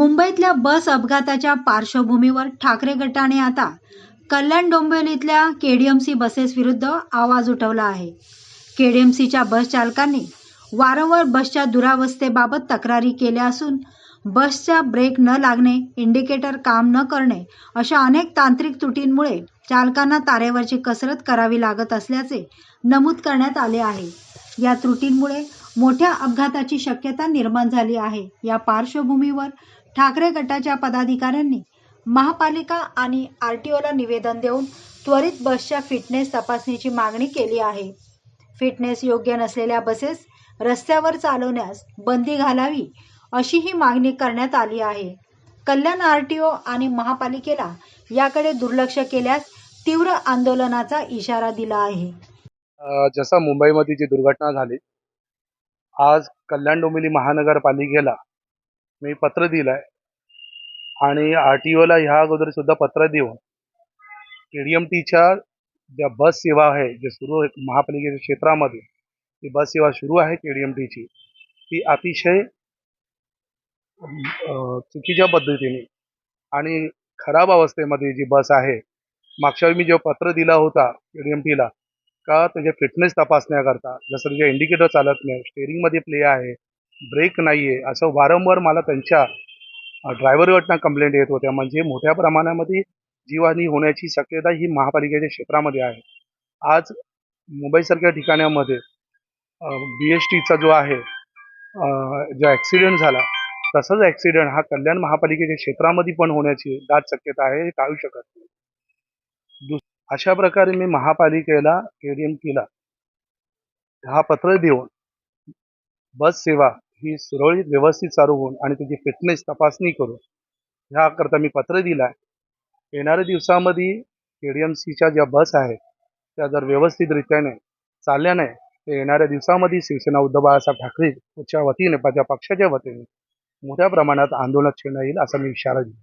मुंबईतल्या बस अपघाताच्या पार्श्वभूमीवर ठाकरे गटाने आता कल्याण डोंबिवलीतल्या केडीएमसी बसेस विरुद्ध आवाज उठवला आहे. केडीएमसीच्या बस चालकांनी वारंवार बसच्या दुरावस्थेबाबत तक्रारी केल्या असून बसच्या ब्रेक न लागणे इंडिकेटर काम न करणे अशा अनेक तांत्रिक त्रुटींमुळे चालकांना तारेवरची कसरत करावी लागत असल्याचे नमूद करण्यात आले आहे. या त्रुटींमुळे मोठ्या अपघाताची शक्यता निर्माण झाली आहे. या पार्श्वभूमीवर ठाकरे गटाच्या पदाधिकाऱ्यांनी महापालिका आणि आरटीओला निवेदन देऊन त्वरित बसच्या फिटनेस तपासणीची मागणी केली आहे. फिटनेस योग्य नसलेल्या बसेस रस्त्यावर चालवण्यास बंदी घालावी अशी ही मागणी करण्यात आली आहे. कल्याण आरटीओ आणि महापालिकेला याकडे दुर्लक्ष केल्यास तीव्र आंदोलनाचा इशारा दिला आहे. जसा जसं मुंबईमध्ये जी दुर्घटना झाली आज कल्याण डोंबिवली महानगरपालिकेला मी पत्र दिलं आहे आणि आर टी ओला ह्या अगोदर सुद्धा पत्र देऊन के डी एम टीच्या ज्या बस सेवा आहे जे सुरू आहे महापालिकेच्या क्षेत्रामध्ये ती बस सेवा सुरू आहे के डी एम टीची ती अतिशय चुकीच्या पद्धतीने आणि खराब अवस्थेमध्ये जी बस आहे मागच्या वेळी मी जेव्हा पत्र दिला होता के डी एम टीला का त्याच्या फिटनेस तपासण्याकरता जसं त्याच्या इंडिकेटर चालत नाही स्टेअरिंगमध्ये प्ले आहे ब्रेक नाही आहे असं वारंवार मला त्यांच्या ड्रायव्हरकडनं कंप्लेंट येत होत्या. म्हणजे मोठ्या प्रमाणामध्ये जीवहानी होण्याची शक्यता ही महापालिकेच्या क्षेत्रामध्ये आहे. आज मुंबईसारख्या ठिकाणामध्ये बी एस टीचा जो आहे जो ॲक्सिडेंट झाला तसाच ॲक्सिडेंट हा कल्याण महापालिकेच्या क्षेत्रामध्ये पण होण्याची दाट शक्यता आहे हे टाळू शकत नाही. दुस अशा प्रकारे मी महापालिकेला के डी एम केला. हा पत्र देऊन बस सेवा ही सुरळीत व्यवस्थित चालू होऊन आणि त्याची फिटनेस तपासणी करून ह्याकरता मी पत्र दिलं आहे येणाऱ्या दिवसामध्ये के डी एम सीच्या ज्या बस आहेत त्या जर व्यवस्थितरित्याने चालल्या नाही तर येणाऱ्या दिवसामध्ये शिवसेना उद्धव बाळासाहेब ठाकरेच्या वतीने माझ्या पक्षाच्या वतीने मोठ्या प्रमाणात आंदोलन छेडण्यात येईल असा मी इशारा दिला